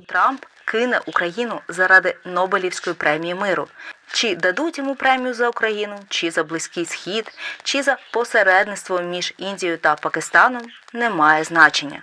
Трамп кине Україну заради Нобелівської премії миру. Чи дадуть йому премію за Україну, чи за близький схід, чи за посередництво між Індією та Пакистаном не має значення.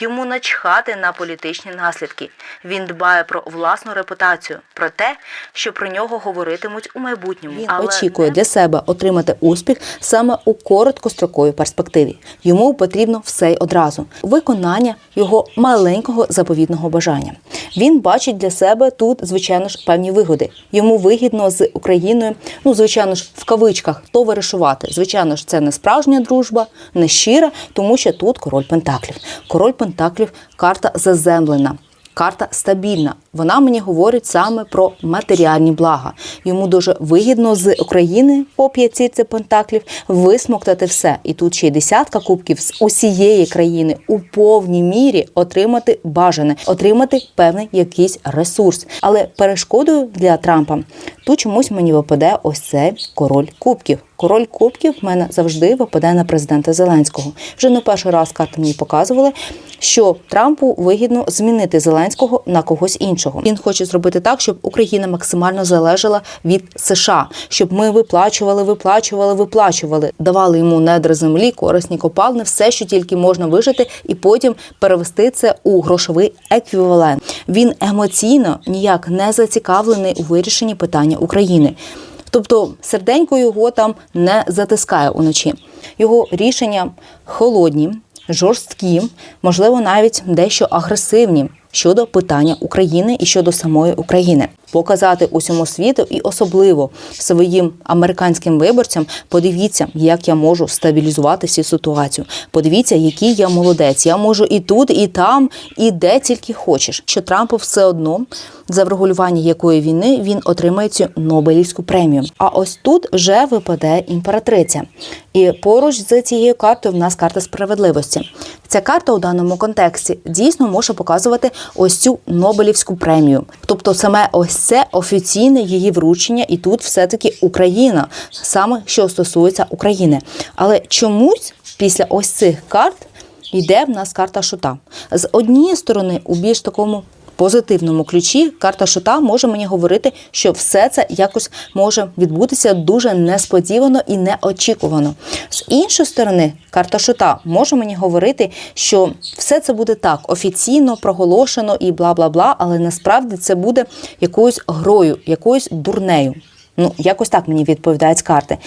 Йому начхати на політичні наслідки. Він дбає про власну репутацію, про те, що про нього говоритимуть у майбутньому. Він очікує для себе отримати успіх саме у короткостроковій перспективі. Йому потрібно все й одразу виконання його маленького заповідного бажання. Він бачить для себе тут, звичайно ж, певні вигоди. Йому вигідно з Україною, ну звичайно ж, в кавичках товаришувати. Звичайно ж, це не справжня дружба, не щира, тому що тут король Пентаклів. Король Пентаклів карта заземлена. Карта стабільна. Вона мені говорить саме про матеріальні блага. Йому дуже вигідно з України по п'ятірці пентаклів висмоктати все. І тут ще й десятка кубків з усієї країни у повній мірі отримати бажане, отримати певний якийсь ресурс. Але перешкодою для Трампа тут чомусь мені випаде ось цей король кубків. Король кубків в мене завжди випадає на президента Зеленського. Вже не перший раз карти мені показували, що Трампу вигідно змінити Зеленського на когось іншого. Він хоче зробити так, щоб Україна максимально залежала від США, щоб ми виплачували, виплачували, виплачували, давали йому недра землі, корисні копалини, все, що тільки можна вижити, і потім перевести це у грошовий еквівалент. Він емоційно ніяк не зацікавлений у вирішенні питання України. Тобто серденько його там не затискає уночі. Його рішення холодні, жорсткі, можливо, навіть дещо агресивні щодо питання України і щодо самої України. Показати усьому світу і особливо своїм американським виборцям. Подивіться, як я можу стабілізувати всю ситуацію. Подивіться, який я молодець. Я можу і тут, і там, і де тільки хочеш. Що Трампу все одно за врегулювання якої війни він отримає цю Нобелівську премію. А ось тут вже випаде імператриця. І поруч з цією картою в нас карта справедливості. Ця карта у даному контексті дійсно може показувати ось цю Нобелівську премію. Тобто, саме ось це офіційне її вручення, і тут все-таки Україна, саме що стосується України. Але чомусь після ось цих карт йде в нас карта шута. З однієї сторони, у більш такому позитивному ключі карта шута може мені говорити, що все це якось може відбутися дуже несподівано і неочікувано. З іншої сторони, карта шута може мені говорити, що все це буде так офіційно проголошено і бла бла бла, але насправді це буде якоюсь грою, якоюсь дурнею. Ну якось так мені відповідають карти.